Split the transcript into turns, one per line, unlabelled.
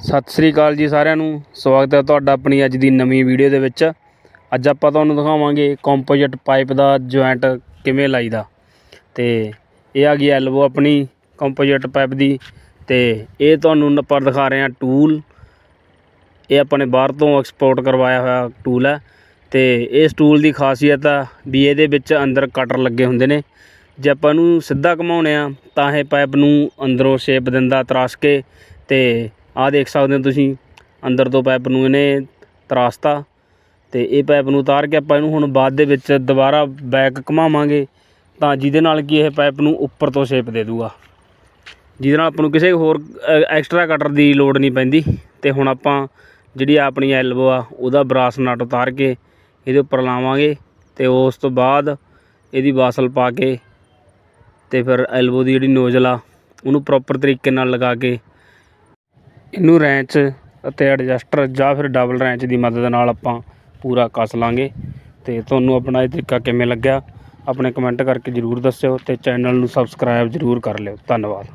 ਸਤਿ ਸ੍ਰੀ ਅਕਾਲ ਜੀ ਸਾਰਿਆਂ ਨੂੰ। ਸਵਾਗਤ ਹੈ ਤੁਹਾਡਾ ਆਪਣੀ ਅੱਜ ਦੀ ਨਵੀਂ ਵੀਡੀਓ ਦੇ ਵਿੱਚ। ਅੱਜ ਆਪਾਂ ਤੁਹਾਨੂੰ ਦਿਖਾਵਾਂਗੇ ਕੰਪੋਜ਼ਿਟ ਪਾਈਪ ਦਾ ਜੁਆਇੰਟ ਕਿਵੇਂ ਲਾਈਦਾ। ਤੇ ਇਹ ਆ ਗਈ ਐਲਬੋ ਆਪਣੀ ਕੰਪੋਜ਼ਿਟ ਪਾਈਪ ਦੀ। ਤੇ ਇਹ ਤੁਹਾਨੂੰ ਆਪਾਂ ਦਿਖਾ ਰਹੇ ਹਾਂ ਟੂਲ ਇਹ ਆਪਾਂ ਨੇ ਬਾਹਰ ਤੋਂ ਐਕਸਪੋਰਟ ਕਰਵਾਇਆ ਹੋਇਆ ਟੂਲ ਹੈ। ਤੇ ਇਸ ਟੂਲ ਦੀ ਖਾਸੀਅਤ ਆ ਵੀ ਇਹਦੇ ਵਿੱਚ ਅੰਦਰ ਕਟਰ ਲੱਗੇ ਹੁੰਦੇ ਨੇ। ਜੇ ਆਪਾਂ ਨੂੰ ਸਿੱਧਾ ਘੁਮਾਉਂਦੇ ਆ ਤਾਂ ਇਹ ਪਾਈਪ ਨੂੰ ਅੰਦਰੋਂ ਸ਼ੇਪ ਦਿੰਦਾ, ਤਰਾਸ਼ ਕੇ ਤੇ ਆਹ ਦੇਖ ਸਕਦੇ ਹੋ ਤੁਸੀਂ, ਅੰਦਰ ਤੋਂ ਪਾਈਪ ਨੂੰ ਇਹਨੇ ਤਰਾਸ਼ਤਾ ਤੇ ਇਹ ਪਾਈਪ ਨੂੰ ਉਤਾਰ ਕੇ ਆਪਾਂ ਇਹਨੂੰ ਹੁਣ ਬਾਅਦ ਦੇ ਵਿੱਚ ਦੁਬਾਰਾ ਬੈਕ ਘੁਮਾਵਾਂਗੇ ਤਾਂ ਜਿਹਦੇ ਨਾਲ ਕਿ ਇਹ ਪਾਈਪ ਨੂੰ ਉੱਪਰ ਤੋਂ ਸ਼ੇਪ ਦੇ ਦੂਗਾ। ਜਿਹਦੇ ਨਾਲ ਆਪਾਂ ਨੂੰ ਕਿਸੇ ਹੋਰ ਐਕਸਟਰਾ ਕਟਰ ਦੀ ਲੋੜ ਨਹੀਂ ਪੈਂਦੀ ਤੇ ਹੁਣ ਆਪਾਂ ਜਿਹੜੀ ਆਪਣੀ ਐਲਬੋ ਆ, ਉਹਦਾ ਬਰਾਸ ਨਟ ਉਤਾਰ ਕੇ ਇਹਦੇ ਉੱਪਰ ਲਾਵਾਂਗੇ ਤੇ ਉਸ ਤੋਂ ਬਾਅਦ ਇਹਦੀ ਵਾਸਲ ਪਾ ਕੇ ਤੇ ਫਿਰ ਐਲਬੋ ਦੀ ਜਿਹੜੀ ਨੋਜ਼ਲ ਆ, ਉਹਨੂੰ ਪ੍ਰੋਪਰ ਤਰੀਕੇ ਨਾਲ ਲਗਾ ਕੇ ਇਹਨੂੰ ਰੈਂਚ ਅਤੇ ਐਡਜਸਟਰ ਜਾਂ ਫਿਰ ਡਬਲ ਰੈਂਚ ਦੀ ਮਦਦ ਨਾਲ ਆਪਾਂ ਪੂਰਾ ਕੱਸ ਲਾਂਗੇ। ਅਤੇ ਤੁਹਾਨੂੰ ਆਪਣਾ ਇਹ ਤਰੀਕਾ ਕਿਵੇਂ ਲੱਗਿਆ, ਆਪਣੇ ਕਮੈਂਟ ਕਰਕੇ ਜ਼ਰੂਰ ਦੱਸਿਓ ਅਤੇ ਚੈਨਲ ਨੂੰ ਸਬਸਕ੍ਰਾਈਬ ਜ਼ਰੂਰ ਕਰ ਲਿਓ। ਧੰਨਵਾਦ।